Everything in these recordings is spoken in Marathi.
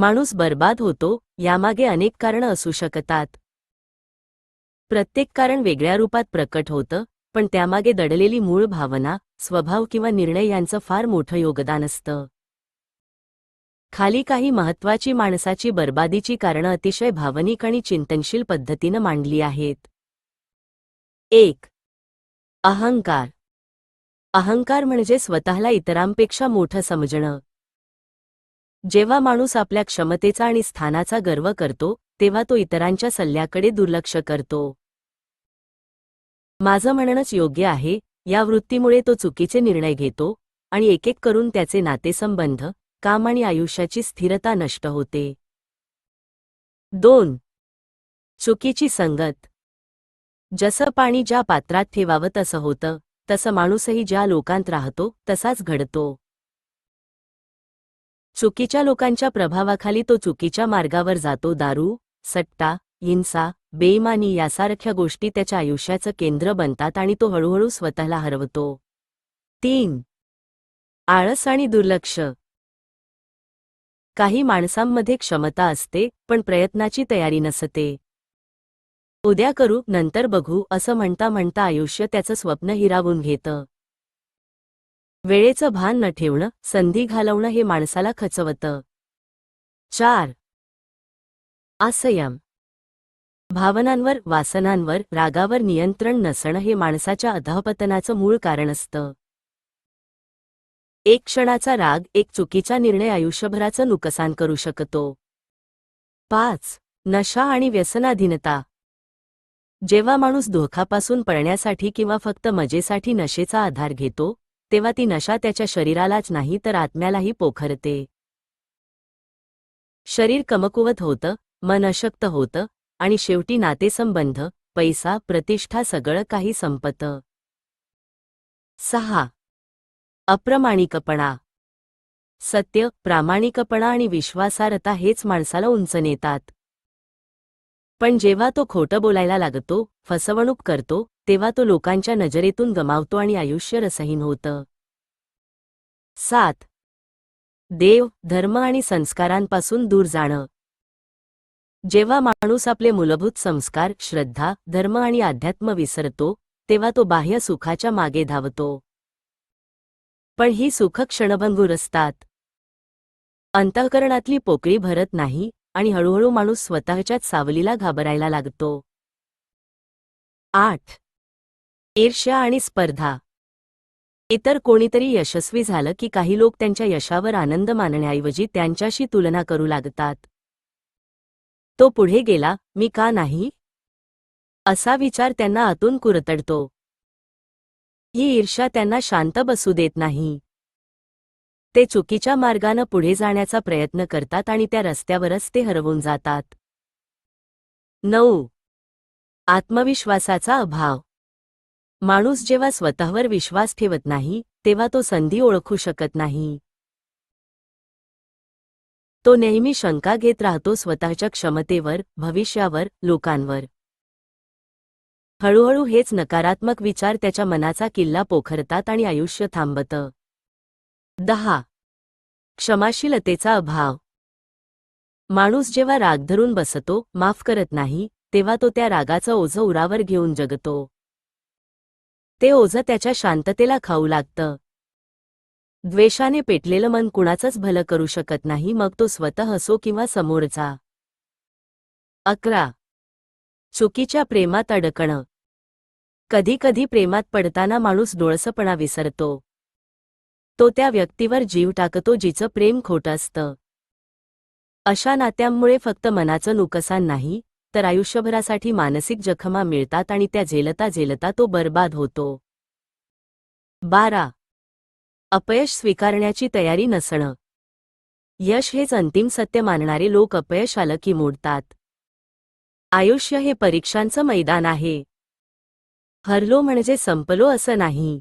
माणूस बर्बाद होतो यामागे अनेक कारणं असू शकतात. प्रत्येक कारण वेगळ्या रूपात प्रकट होतं पण त्यामागे दडलेली मूळ भावना स्वभाव किंवा निर्णय यांचं फार मोठं योगदान असतं. खाली काही महत्वाची माणसाची बर्बादीची कारणं अतिशय भावनिक आणि चिंतनशील पद्धतीनं मांडली आहेत. एक. अहंकार. अहंकार म्हणजे स्वतःला इतरांपेक्षा मोठं समजणं. जेव्हा माणूस आपल्या क्षमतेचा आणि स्थानाचा गर्व करतो तेव्हा तो इतरांच्या सल्ल्याकडे दुर्लक्ष करतो. माझं म्हणणंच योग्य आहे या वृत्तीमुळे तो चुकीचे निर्णय घेतो आणि एक एक करून त्याचे नातेसंबंध काम आणि आयुष्याची स्थिरता नष्ट होते. दोन. चुकीची संगत. जसं पाणी ज्या पात्रात ठेवावं तसं होतं तसं माणूसही ज्या लोकांत राहतो तसाच घडतो. चुकीच्या लोकांच्या प्रभावाखाली तो चुकीच्या मार्गावर जातो. दारू सट्टा हिंसा बेईमानी यासारख्या गोष्टी त्याच्या आयुष्याचं केंद्र बनतात आणि तो हळूहळू स्वतःला हरवतो. तीन. आळस आणि दुर्लक्ष. काही माणसांमध्ये क्षमता असते पण प्रयत्नाची तयारी नसते. उद्या करू नंतर बघू असं म्हणता म्हणता आयुष्य त्याचं स्वप्न हिरावून घेतं. वेळेचं भान न ठेवणं संधी घालवणं हे माणसाला खचवतं. चार. आसयम. भावनांवर वासनांवर रागावर नियंत्रण नसणं हे माणसाच्या अधःपतनाचं मूळ कारण असतं. एक क्षणाचा राग एक चुकीचा निर्णय आयुष्यभराचं नुकसान करू शकतो. पाच. नशा आणि व्यसनाधीनता. जेव्हा माणूस धोखापासून पळण्यासाठी किंवा फक्त मजेसाठी नशेचा आधार घेतो तेव्हा ती नशा त्याच्या शरीरालाच नाही तर आत्म्यालाही पोखरते. शरीर कमकुवत होतं मन अशक्त होतं आणि शेवटी नातेसंबंध पैसा प्रतिष्ठा सगळं काही संपतं. सहा. अप्रमाणिकपणा. सत्य प्रामाणिकपणा आणि विश्वासार्हता हेच माणसाला उंच नेतात. पण जेव्हा तो खोटं बोलायला लागतो फसवणूक करतो तेव्हा तो लोकांच्या नजरेतून गमावतो आणि आयुष्य रसहीन होतं. सात. देव धर्म आणि संस्कारांपासून दूर जाणं. जेव्हा माणूस आपले मूलभूत संस्कार श्रद्धा धर्म आणि अध्यात्म विसरतो तेव्हा तो बाह्य सुखाच्या मागे धावतो. पण ही सुख क्षणभंगूर असतात. अंतःकरणातली पोकळी भरत नाही आणि हळूहळू माणूस स्वतःच्याच सावलीला घाबरायला लागतो. आठ. ईर्ष्या आणि स्पर्धा. इतर कोणीतरी यशस्वी झालं की काही लोक त्यांच्या यशावर आनंद मानण्याऐवजी त्यांच्याशी तुलना करू लागतात. तो पुढे गेला मी का नाही? असा विचार त्यांना आतून कुरतडतो. ही ईर्ष्या त्यांना शांत बसू देत नाही. ते चुकीच्या मार्गानं पुढे जाण्याचा प्रयत्न करतात आणि त्या रस्त्यावरच ते हरवून जातात. नऊ. आत्मविश्वासाचा अभाव. माणूस जेव्हा स्वतःवर विश्वास ठेवत नाही तेव्हा तो संधी ओळखू शकत नाही. तो नेहमी शंका घेत राहतो स्वतःच्या क्षमतेवर भविष्यावर लोकांवर. हळूहळू हेच नकारात्मक विचार त्याच्या मनाचा किल्ला पोखरतात आणि आयुष्य थांबतं. दहा. क्षमाशीलतेचा अभाव. माणूस जेव्हा राग धरून बसतो माफ करत नाही तेव्हा तो त्या रागाचं ओझं उरावर घेऊन जगतो. ते ओझं त्याच्या शांततेला खाऊ लागतं. द्वेषाने पेटलेलं मन कुणाचंच भलं करू शकत नाही मग तो स्वतः असो किंवा समोरचा. अकरा. चुकीच्या प्रेमात अडकणं. कधीकधी प्रेमात पडताना माणूस डोळसपणा विसरतो. तो त्या व्यक्तीवर जीव टाकतो जिचं प्रेम खोटं असतं. अशा नात्यांमुळे फक्त मनाचं नुकसान नाही तर आयुष्यभरासाठी मानसिक जखमा मिळतात आणि त्या झेलता झेलता तो बर्बाद होतो. बारा. अपयश स्वीकारण्याची तयारी नसणं. यश हेच अंतिम सत्य मानणारे लोक अपयश आलं की मोडतात. आयुष्य हे परीक्षांचं मैदान आहे. हरलो म्हणजे संपलो असं नाही.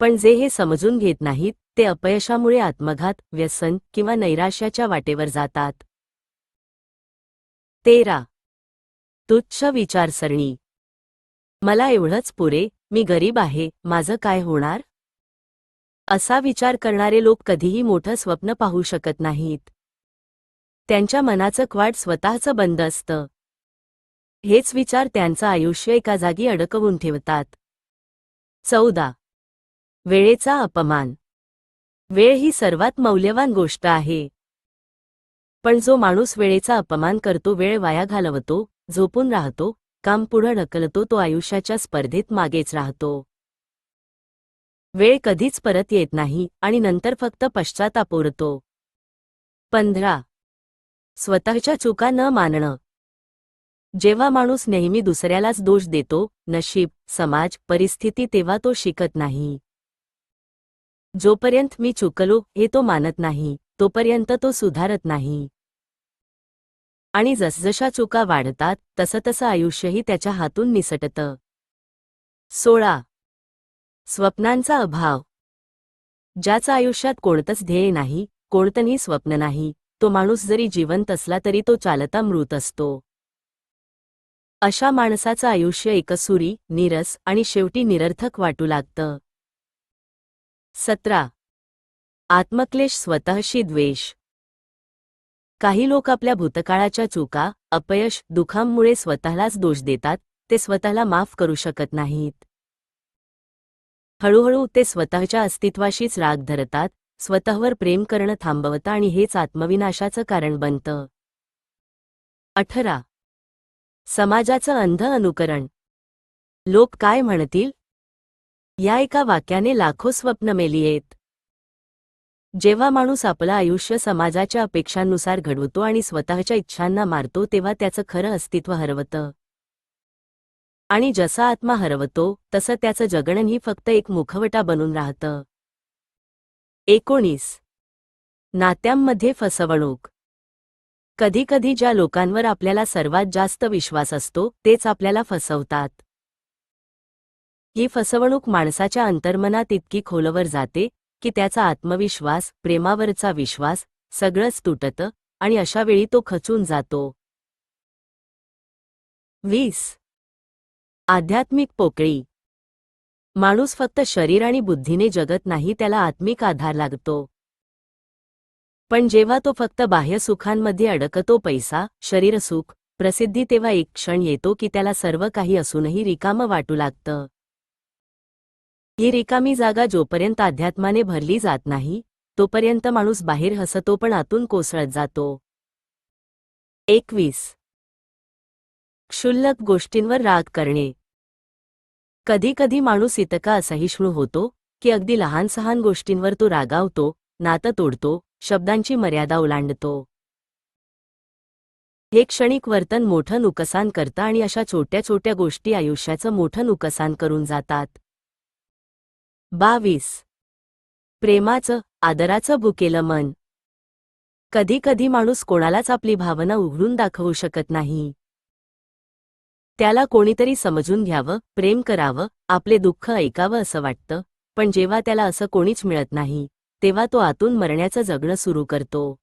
पण जे हे समजून घेत नाहीत ते अपयशामुळे आत्मघात व्यसन किंवा नैराश्याच्या वाटेवर जातात. तेरा. तुच्छ विचारसरणी. मला एवढंच पुरे मी गरीब आहे माझं काय होणार? असा विचार करणारे लोक कधीही मोठं स्वप्न पाहू शकत नाहीत. त्यांच्या मनाचं क्वाड स्वतःचं बंद असतं. हेच विचार त्यांचं आयुष्य एका जागी अडकवून ठेवतात. चौदा. वेळेचा अपमान. वेळ ही सर्वात मौल्यवान गोष्ट आहे. पण जो माणूस वेळेचा अपमान करतो वेळ वाया घालवतो झोपून राहतो काम पुढं ढकलतो तो आयुष्याच्या स्पर्धेत मागेच राहतो. वेळ कधीच परत येत नाही आणि नंतर फक्त पश्चाताप उरतो पंधरा. स्वतःच्या चुका न मानणं. जेव्हा माणूस नेहमी दुसऱ्यालाच दोष देतो नशीब समाज परिस्थिती तेव्हा तो शिकत नाही. जोपर्यंत मी चुकलो हे तो मानत नाही तोपर्यंत तो सुधारत नाही. आणि जसजशा चुका वाढतात तसं तसं आयुष्यही त्याच्या हातून निसटतं. सोळा. स्वप्नांचा अभाव. ज्याचं आयुष्यात कोणतंच ध्येय नाही कोणतंही स्वप्न नाही तो माणूस जरी जिवंत असला तरी तो चालता मृत असतो. अशा माणसाचं आयुष्य एकसुरी नीरस आणि शेवटी निरर्थक वाटू लागतं. सतरा. आत्मक्लेश स्वतःशी द्वेष. काही लोक आपल्या भूतकाळाच्या चुका अपयश दुखांमुळे स्वतःलाच दोष देतात ते स्वतःला माफ करू शकत नाहीत. हळूहळू ते स्वतःच्या अस्तित्वाशीच राग धरतात स्वतःवर प्रेम करणं थांबवतं आणि हेच आत्मविनाशाचं कारण बनतं. अठरा. समाजाचं अंध अनुकरण. लोक काय म्हणतील? या एका वाक्याने लाखो स्वप्न मेलीयेत जेव्हा माणूस आपलं आयुष्य समाजाच्या अपेक्षांनुसार घडवतो आणि स्वतःच्या इच्छांना मारतो तेव्हा त्याचं खरं अस्तित्व हरवतं. आणि जसा आत्मा हरवतो तसं त्याचं जगणंही फक्त एक मुखवटा बनून राहतं. एकोणीस. नात्यांमध्ये फसवणूक. कधीकधी ज्या लोकांवर आपल्याला सर्वात जास्त विश्वास असतो तेच आपल्याला फसवतात. ही फसवणूक माणसाच्या अंतर्मनात इतकी खोलवर जाते की त्याचा आत्मविश्वास प्रेमावरचा विश्वास सगळंच तुटतं आणि अशा वेळी तो खचून जातो. वीस. आध्यात्मिक पोकळी. माणूस फक्त शरीर आणि बुद्धीने जगत नाही त्याला आत्मिक आधार लागतो. पण जेव्हा तो फक्त बाह्य सुखांमध्ये अडकतो पैसा शरीरसुख प्रसिद्धी तेव्हा एक क्षण येतो की त्याला सर्व काही असूनही रिकामं वाटू लागतं. ही रिकामी जागा जोपर्यंत अध्यात्माने भरली जात नाही तोपर्यंत माणूस बाहेर हसतो पण आतून कोसळत जातो. एकवीस. क्षुल्लक गोष्टींवर राग करणे. कधीकधी माणूस इतका असहिष्णू होतो की अगदी लहान सहान गोष्टींवर तो रागावतो नातं तोडतो शब्दांची मर्यादा ओलांडतो. हे क्षणिक वर्तन मोठं नुकसान करतं आणि अशा छोट्या छोट्या गोष्टी आयुष्याचं मोठं नुकसान करून जातात. बावीस. प्रेमाचं आदराचं भुकेलं मन. कधीकधी माणूस कोणालाच आपली भावना उघडून दाखवू शकत नाही. त्याला कोणीतरी समजून घ्यावं प्रेम करावं आपले दुःख ऐकावं असं वाटतं पण जेव्हा त्याला असं कोणीच मिळत नाही तेव्हा तो आतून मरण्याचं जगणं सुरू करतो.